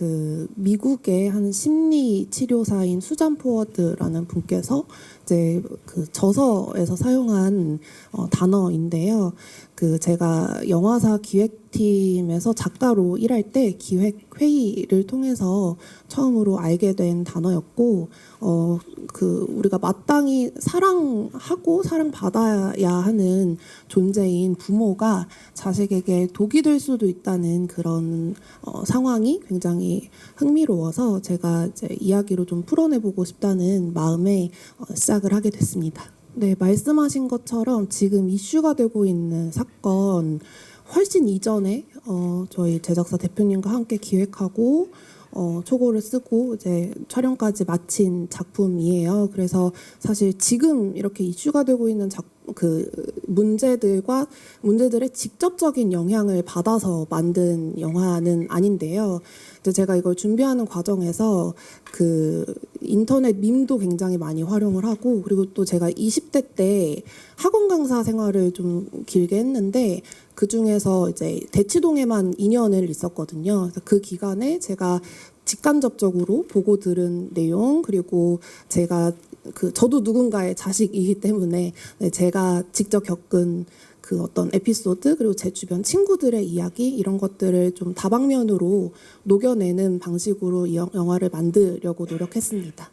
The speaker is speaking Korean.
그 미국의 한 심리 치료사인 수잔 포워드라는 분께서 이제 그 저서에서 사용한 어, 단어인데요. 그 제가 영화사 기획팀에서 작가로 일할 때 기획 회의를 통해서 처음으로 알게 된 단어였고 어 그 우리가 마땅히 사랑하고 사랑받아야 하는 존재인 부모가 자식에게 독이 될 수도 있다는 그런 어, 상황이 굉장히 흥미로워서 제가 이제 이야기로 좀 풀어내보고 싶다는 마음에 어, 시작을 하게 됐습니다. 네, 말씀하신 것처럼 지금 이슈가 되고 있는 사건 훨씬 이전에 어, 저희 제작사 대표님과 함께 기획하고 어, 초고를 쓰고 이제 촬영까지 마친 작품이에요. 그래서 사실 지금 이렇게 이슈가 되고 있는 작, 그 문제들과 문제들의 직접적인 영향을 받아서 만든 영화는 아닌데요. 이제 제가 이걸 준비하는 과정에서 그 인터넷 밈도 굉장히 많이 활용을 하고 그리고 또 제가 20대 때 학원 강사 생활을 좀 길게 했는데 그 중에서 이제 대치동에만 2년을 있었거든요. 그래서 그 기간에 제가 직간접적으로 보고 들은 내용 그리고 제가 그 저도 누군가의 자식이기 때문에 네, 제가 직접 겪은 그 어떤 에피소드 그리고 제 주변 친구들의 이야기 이런 것들을 좀 다방면으로 녹여내는 방식으로 영화를 만들려고 노력했습니다.